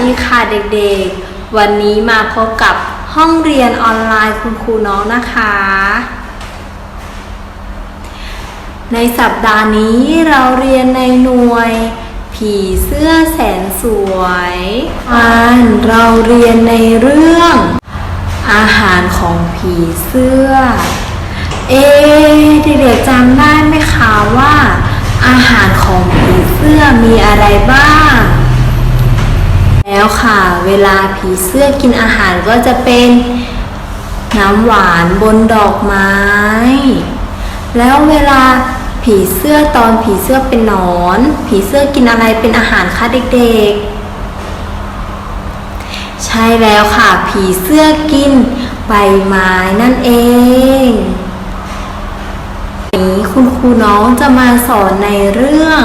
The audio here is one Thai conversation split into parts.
ดีค่ะเด็กๆ วันนี้มาพบกับห้องเรียนออนไลน์คุณครูน้องนะคะ ในสัปดาห์นี้เราเรียนในหน่วย ผีเสื้อแสนสวยอ่านเราเรียนในเรื่อง อาหารของผีเสื้อ เอ๊เด็กๆจำได้ไหมคะว่า อาหารของผีเสื้อมีอะไรบ้าง แล้วค่ะ เวลาผีเสื้อกินอาหารก็จะเป็นน้ำหวานบนดอกไม้ แล้วเวลาผีเสื้อตอนผีเสื้อเป็นหนอน ผีเสื้อกินอะไรเป็นอาหารคะเด็กๆ ใช่แล้วค่ะ ผีเสื้อกินใบไม้นั่นเองนนี้คุณครูน้องจะมาสอนในเรื่อง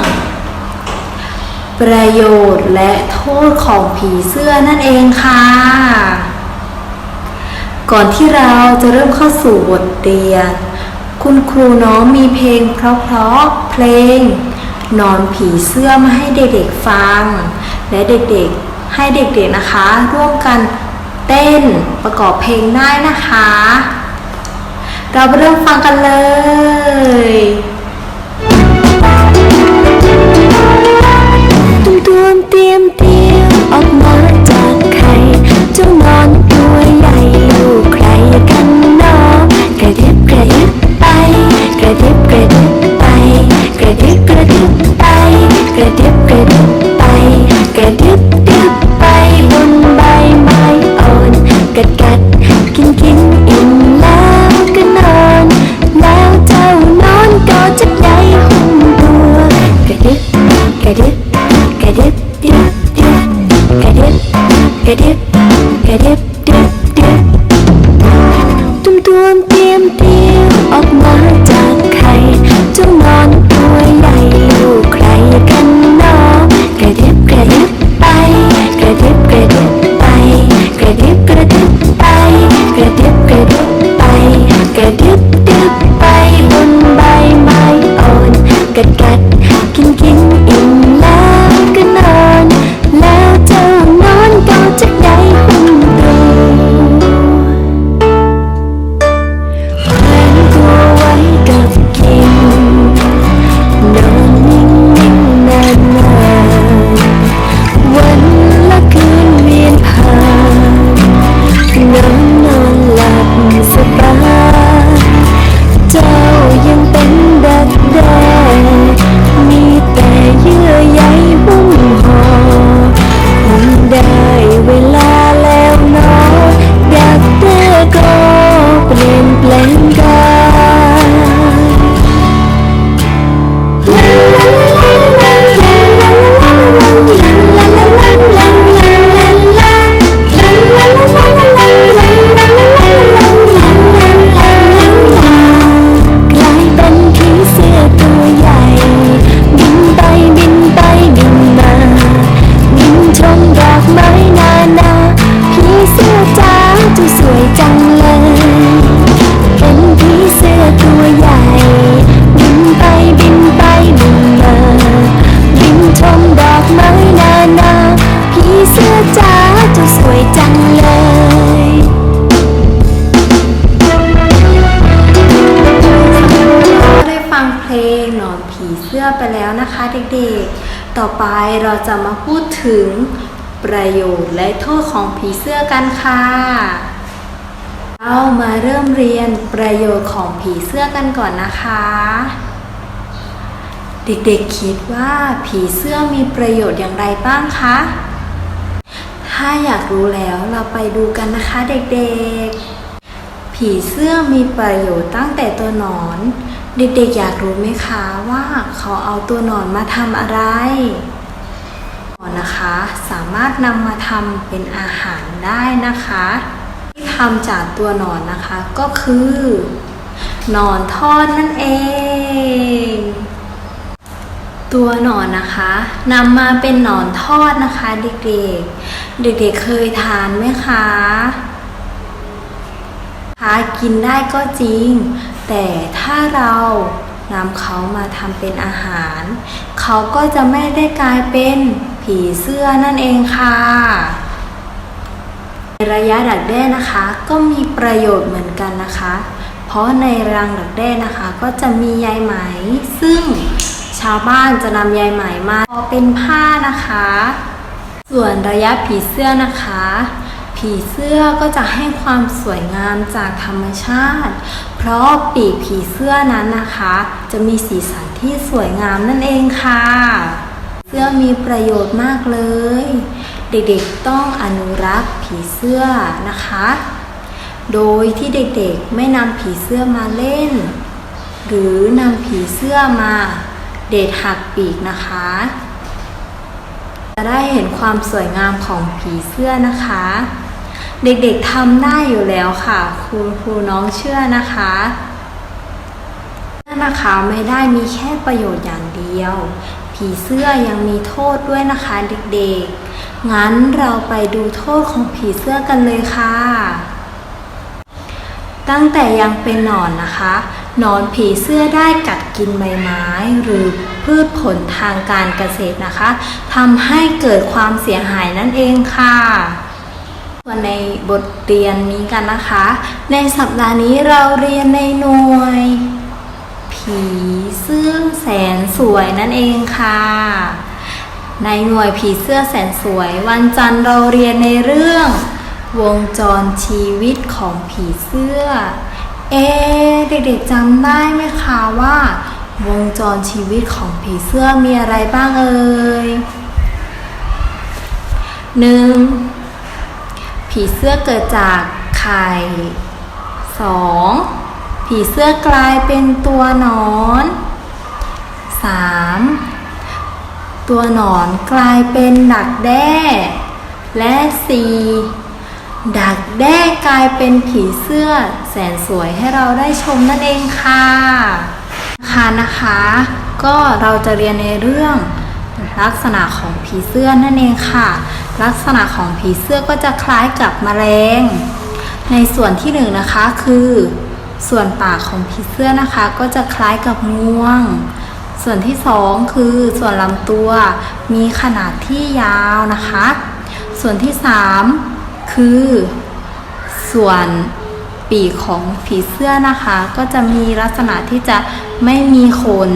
ประโยชน์และโทษของผีเสื้อนั่นเองค่ะ ก่อนที่เราจะเริ่มเข้าสู่บทเรียน คุณครูน้องมีเพลงเพราะๆเพลง นอนผีเสื้อมาให้เด็กๆฟัง และเด็กๆให้เด็กๆนะคะ ร่วมกันเต้นประกอบเพลงได้นะคะ เราไปเริ่มฟังกันเลย เด็กๆ ต่อไปเราจะมาพูดถึงประโยชน์และโทษของผีเสื้อกันค่ะ เรามาเริ่มเรียนประโยชน์ของผีเสื้อกันก่อนนะคะ เด็กๆคิดว่าผีเสื้อมีประโยชน์อย่างไรบ้างคะ ถ้าอยากรู้แล้วเราไปดูกันนะคะเด็กๆ ผีเสื้อมีประโยชน์ตั้งแต่ตัวหนอน เด็กๆอยากรู้ไหมคะว่าเขาเอาตัวหนอนมาทำอะไรหนอนนะคะสามารถนำมาทำเป็นอาหารได้นะคะ ที่ทำจากตัวหนอนนะคะก็คือหนอนทอดนั่นเอง ตัวหนอนนะคะนำมาเป็นหนอนทอดนะคะเด็กๆ เด็กๆเคยทานไหมคะหากินได้ก็จริง แต่ถ้าเรานำเขามาทำเป็นอาหาร เขาก็จะไม่ได้กลายเป็นผีเสื้อนั่นเองค่ะในระยะดักแด้นะคะ ก็มีประโยชน์เหมือนกันนะคะ เพราะในรังดักแด้นะคะ ก็จะมีใยไหม ซึ่งชาวบ้านจะนำใยไหมมาทอเป็นผ้านะคะ ส่วนระยะผีเสื้อนะคะ ผีเสื้อก็จะให้ความสวยงามจากธรรมชาติ เพราะปีกผีเสื้อนั้นนะคะ จะมีสีสันที่สวยงามนั่นเองค่ะ เสื้อมีประโยชน์มากเลย เด็กๆต้องอนุรักษ์ผีเสื้อนะคะ โดยที่เด็กๆไม่นำผีเสื้อมาเล่น หรือนำผีเสื้อมาเด็ดหักปีกนะคะจะได้เห็นความสวยงามของผีเสื้อนะคะ เด็กๆทำได้อยู่แล้วค่ะ ครูครูน้องเชื่อนะคะนั่นนะคะไม่ได้มีแค่ประโยชน์อย่างเดียว ผีเสื้อยังมีโทษด้วยนะคะเด็กๆ งั้นเราไปดูโทษของผีเสื้อกันเลยค่ะ ตั้งแต่ยังเป็นหนอนนะคะหนอนผีเสื้อได้กัดกินใบไม้ หรือพืชผลทางการเกษตรนะคะทำให้เกิดความเสียหายนั่นเองค่ะ ส่วนในบทเรียนนี้กันนะคะ ในสัปดาห์นี้เราเรียนในหน่วย ผีเสื้อแสนสวยนั่นเองค่ะ ในหน่วยผีเสื้อแสนสวย วันจันทร์เราเรียนในเรื่อง วงจรชีวิตของผีเสื้อ เอเด็กๆจำได้ไหมคะว่า วงจรชีวิตของผีเสื้อมีอะไรบ้างเอ่ยหนึ่ง ผีเสื้อเกิดจากไข่สองผีเสื้อกลายเป็นตัวหนอนสามตัวหนอนกลายเป็นดักแด้ และสี่ดักแด้กลายเป็นผีเสื้อแสนสวยให้เราได้ชมนั่นเองค่ะค่ะนะคะ ก็เราจะเรียนในเรื่องลักษณะของผีเสื้อนั่นเองค่ะ ลักษณะของผีเสื้อก็จะคล้ายกับแมลง ในส่วนที่หนึ่งนะคะคือ ส่วนปากของผีเสื้อนะคะ ก็จะคล้ายกับงวง ส่วนที่สองคือส่วนลำตัวมีขนาดที่ยาวนะคะ ส่วนที่สามคือ ส่วนปีกของผีเสื้อนะคะ ก็จะมีลักษณะที่จะไม่มีขน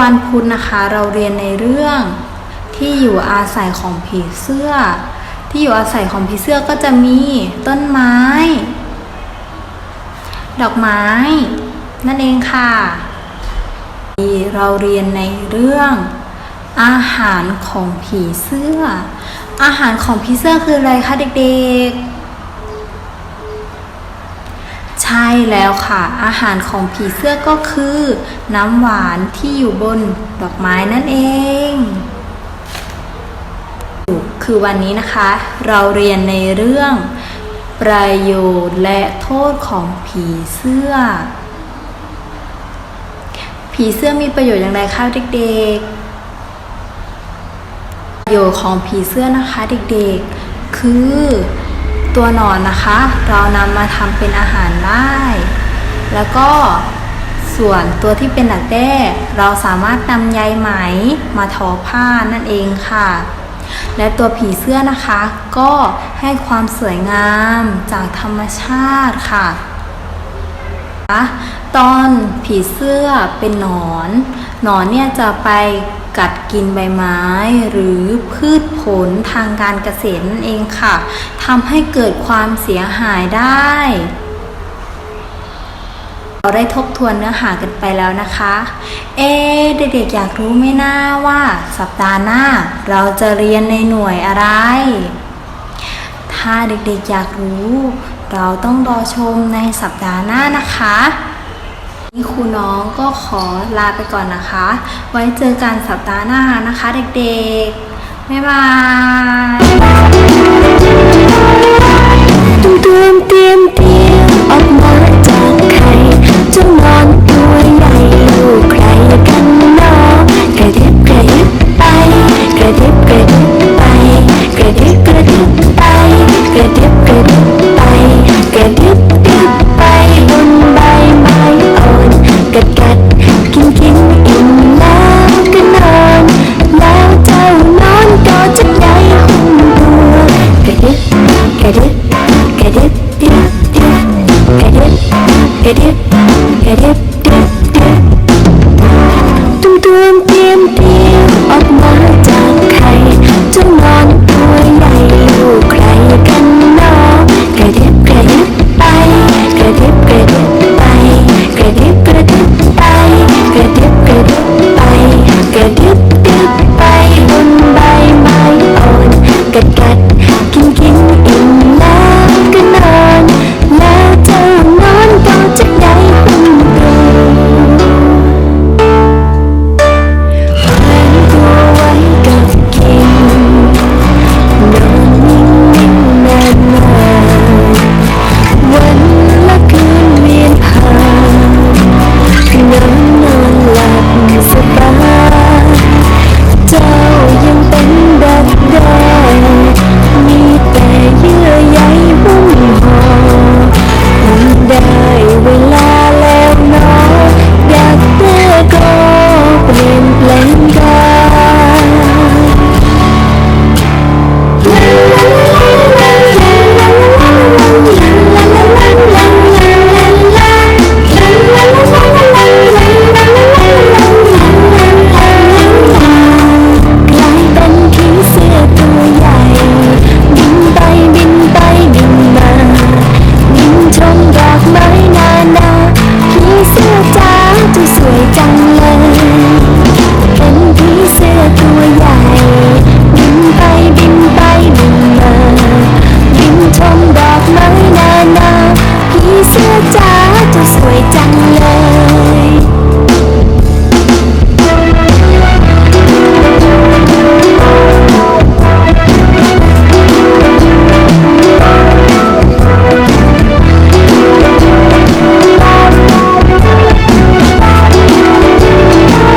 วันพุธนะคะ เราเรียนในเรื่อง ที่อยู่อาศัยของผีเสื้อ ที่อยู่อาศัยของผีเสื้อก็จะมีต้นไม้ ดอกไม้ นั่นเองค่ะ เราเรียนในเรื่อง อาหารของผีเสื้อ อาหารของผีเสื้อคืออะไรคะเด็กๆ ใช่แล้วค่ะ อาหารของผีเสื้อก็คือ น้ำหวานที่อยู่บนดอกไม้นั่นเอง คือวันนี้นะคะ เราเรียนในเรื่อง ประโยชน์และโทษของผีเสื้อ ผีเสื้อมีประโยชน์อย่างไรคะเด็กๆ ประโยชน์ของผีเสื้อนะคะเด็กๆ คือตัวหนอนนะคะ เรานำมาทำเป็นอาหารได้ แล้วก็ส่วนตัวที่เป็นหนักแด้เราสามารถนำใยไหมมาทอผ้านั่นเองค่ะ และตัวผีเสื้อนะคะ ก็ให้ความสวยงามจากธรรมชาติค่ะ ตอนผีเสื้อเป็นหนอน หนอนเนี่ยจะไปกัดกินใบไม้หรือพืชผลทางการเกษตรนั่นเองค่ะทำให้เกิดความเสียหายได้ เราได้ทบทวนเนื้อหากันไปแล้วนะคะ เอะเด็กๆอยากรู้ไหมนะว่าสัปดาห์หน้า เราจะเรียนในหน่วยอะไร ถ้าเด็กๆอยากรู้ เราต้องรอชมในสัปดาห์หน้านะคะนี่ครูน้องก็ขอลาไปก่อนนะคะ ไว้เจอกันสัปดาห์หน้านะคะ เด็กๆ บ๊ายบาย